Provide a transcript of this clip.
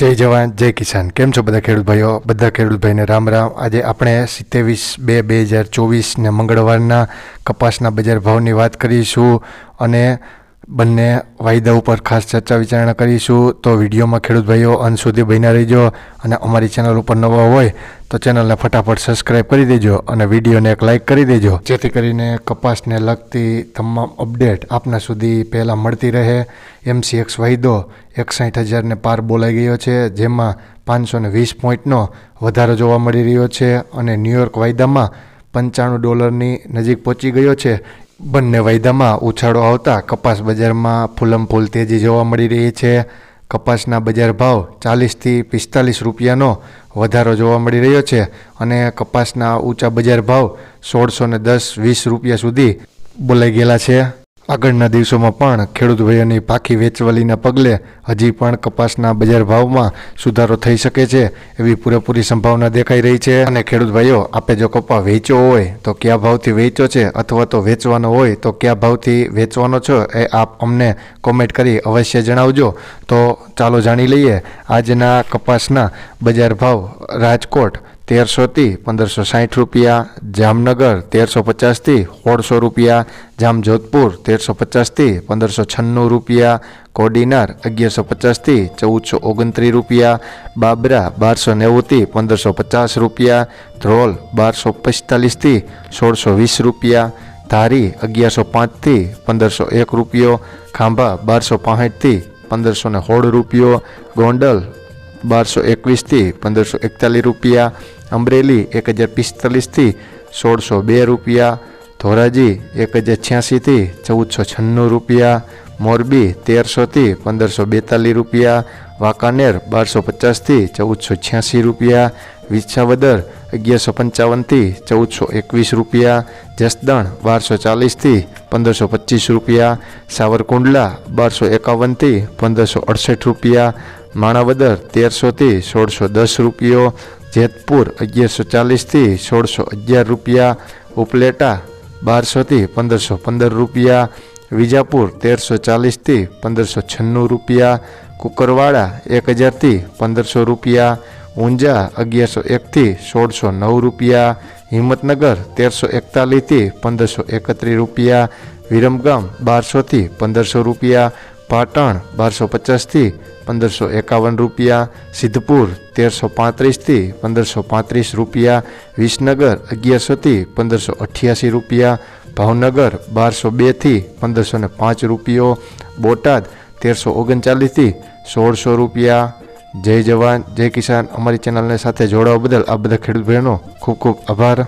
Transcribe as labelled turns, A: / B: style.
A: જય જવાન, જય કિસાન. કેમ છો બધા ખેડૂત ભાઈઓ? બધા ખેડૂત ભાઈને રામ રામ. આજે આપણે સિત્તેવીસ બે બે હજાર ચોવીસને મંગળવારના કપાસના બજાર ભાવની વાત કરીશું અને બંને વાયદા ઉપર ખાસ ચર્ચા વિચારણા કરીશું. તો વિડીયોમાં ખેડૂત ભાઈઓ અંત સુધી બન્યા રહીજો અને અમારી ચેનલ ઉપર નવા હોય તો ચેનલને ફટાફટ સબસ્ક્રાઈબ કરી દેજો અને વિડીયોને એક લાઇક કરી દેજો. જેથી કરીને કપાસને લગતી તમામ અપડેટ આપના સુધી પહેલાં મળતી રહે. એમસીએક્સ વાયદો એકસાઠ હજારને પાર બોલાઈ ગયો છે, જેમાં પાંચસો ને વીસ પોઈન્ટનો વધારો જોવા મળી રહ્યો છે અને ન્યૂયોર્ક વાયદામાં પંચાણું ડોલરની નજીક પહોંચી ગયો છે. બંને વાયદામાં ઉછાળો આવતા કપાસ બજારમાં ફૂલમ ફૂલ તેજી જોવા મળી રહી છે. કપાસના બજાર ભાવ ચાલીસથી પિસ્તાલીસ રૂપિયાનો વધારો જોવા મળી રહ્યો છે અને કપાસના ઊંચા બજાર ભાવ સોળસો ને દસ વીસ રૂપિયા સુધી બોલાઈ ગયેલા છે. આગળના દિવસોમાં પણ ખેડૂત ભાઈઓની પાકી વેચવાલીના પગલે હજી પણ કપાસના બજાર ભાવમાં સુધારો થઈ શકે છે એવી પૂરેપૂરી સંભાવના દેખાઈ રહી છે. અને ખેડૂત ભાઈઓ, આપે જો કપા વેચ્યો હોય તો કયા ભાવથી વેચો છે અથવા તો વેચવાનો હોય તો કયા ભાવથી વેચવાનો છો એ આપ અમને કોમેન્ટ કરી અવશ્ય જણાવજો. તો ચાલો જાણી લઈએ. આજના કપાસના બજાર ભાવ રાજકોટ તેરસોથી પંદરસો સાઠ રૂપિયા, જામનગર તેરસો પચાસથી સોળસો રૂપિયા, જામજોધપુર તેરસો પચાસથી પંદરસો છન્નું રૂપિયા, કોડીનાર અગિયારસો પચાસથી ચૌદસો ઓગણત્રીસ રૂપિયા, બાબરા બારસો નેવુંથી પંદરસો પચાસ રૂપિયા, ધ્રોલ બારસો પિસ્તાલીસથી સોળસો વીસ રૂપિયા, ધારી અગિયારસો પાંચથી પંદરસો એક રૂપિયો, ખાંભા બારસો પાંસઠથી પંદરસો ને સોળ રૂપિયો, ગોંડલ બારસો એકવીસથી પંદરસો એકતાલીસ રૂપિયા અમરેલી એક હજાર પિસ્તાલીસથી સોળસો બે રૂપિયા, ધોરાજી એક હજાર છ્યાસીથી ચૌદસો છન્નું રૂપિયા, મોરબી તેરસોથી પંદરસો બેતાલીસ રૂપિયા, વાંકાનેર બારસો પચાસથી ચૌદસો છ્યાસી રૂપિયા વિછાવદર અગિયારસો પંચાવનથી ચૌદસો એકવીસ રૂપિયા, જસદણ બારસો ચાલીસથી પંદરસો પચીસ રૂપિયા, સાવરકુંડલા બારસો એકાવનથી પંદરસો અડસઠ રૂપિયા, માણાવદર તેરસોથી સોળસો દસ રૂપિયો જેતપુર અગિયારસો ચાલીસથી સોળસો અગિયાર રૂપિયા, ઉપલેટા બારસોથી પંદરસો પંદર રૂપિયા, વિજાપુર તેરસો ચાલીસથી પંદરસો છન્નું રૂપિયા, કુકરવાડા એક હજારથી પંદરસો રૂપિયા, ઊંઝા અગિયારસો એકથી સોળસો નવ રૂપિયા, હિંમતનગર તેરસો એકતાલીસથી પંદરસો એકત્રીસ રૂપિયા, વિરમગામ બારસોથી પંદરસો રૂપિયા પાટણ બારસો પચાસથી પંદરસો એકાવન રૂપિયા, સિદ્ધપુર તેરસો પાંત્રીસથી પંદરસો પાંત્રીસ રૂપિયા, વિસનગર અગિયારસોથી પંદરસો અઠ્યાસી રૂપિયા, ભાવનગર બારસો બેથી પંદરસો ને પાંચ રૂપિયો, બોટાદ તેરસો ઓગણચાલીસથી સોળસો રૂપિયા. જય જવાન, જય કિસાન. અમારી ચેનલને સાથે જોડાવા બદલ આ બધા ખેડૂત ભાઈઓનો ખૂબ ખૂબ આભાર.